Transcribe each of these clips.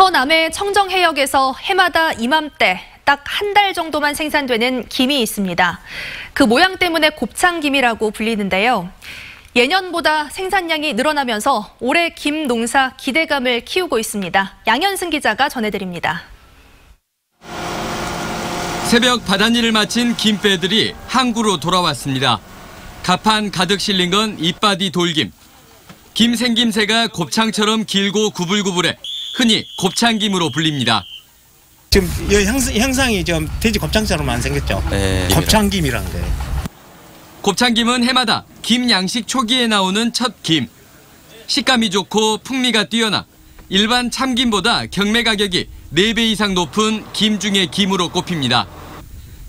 서남해 청정해역에서 해마다 이맘때 딱 한 달 정도만 생산되는 김이 있습니다. 그 모양 때문에 곱창김이라고 불리는데요. 예년보다 생산량이 늘어나면서 올해 김 농사 기대감을 키우고 있습니다. 양현승 기자가 전해드립니다. 새벽 바닷일을 마친 김배들이 항구로 돌아왔습니다. 가판 가득 실린 건 이빠디 돌김. 김 생김새가 곱창처럼 길고 구불구불해 흔히 곱창김으로 불립니다. 지금 이 향상, 향상이 좀 돼지 곱창처럼 안 생겼죠? 네. 곱창김이라는 게. 곱창김은 해마다 김 양식 초기에 나오는 첫 김. 식감이 좋고 풍미가 뛰어나 일반 참김보다 경매 가격이 4배 이상 높은 김 중의 김으로 꼽힙니다.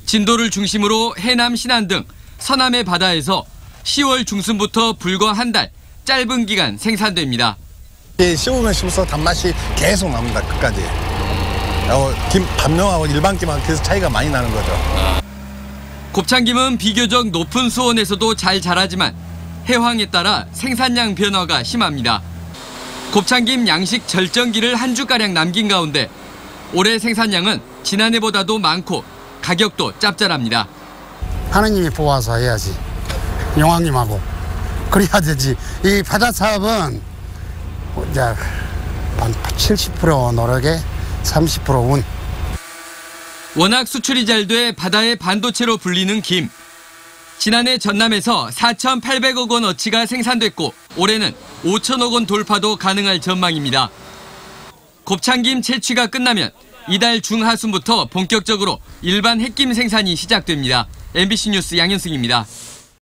진도를 중심으로 해남 신안 등 서남해 바다에서 10월 중순부터 불과 한 달 짧은 기간 생산됩니다. 이 씹으면 씹어서 단맛이 계속 납니다 끝까지. 어, 김 밤용하고 일반 김하고 그래서 차이가 많이 나는 거죠. 곱창김은 비교적 높은 수온에서도 잘 자라지만 해황에 따라 생산량 변화가 심합니다. 곱창김 양식 절정기를 한 주가량 남긴 가운데 올해 생산량은 지난해보다도 많고 가격도 짭짤합니다. 하느님이 뽑아서 해야지. 용왕님하고. 그래야 되지. 이 바다 사업은 이제 한 70% 노력에 30% 운. 워낙 수출이 잘 돼 바다의 반도체로 불리는 김. 지난해 전남에서 4,800억 원 어치가 생산됐고 올해는 5천억 원 돌파도 가능할 전망입니다. 곱창김 채취가 끝나면 이달 중하순부터 본격적으로 일반 햇김 생산이 시작됩니다. MBC 뉴스 양현승입니다.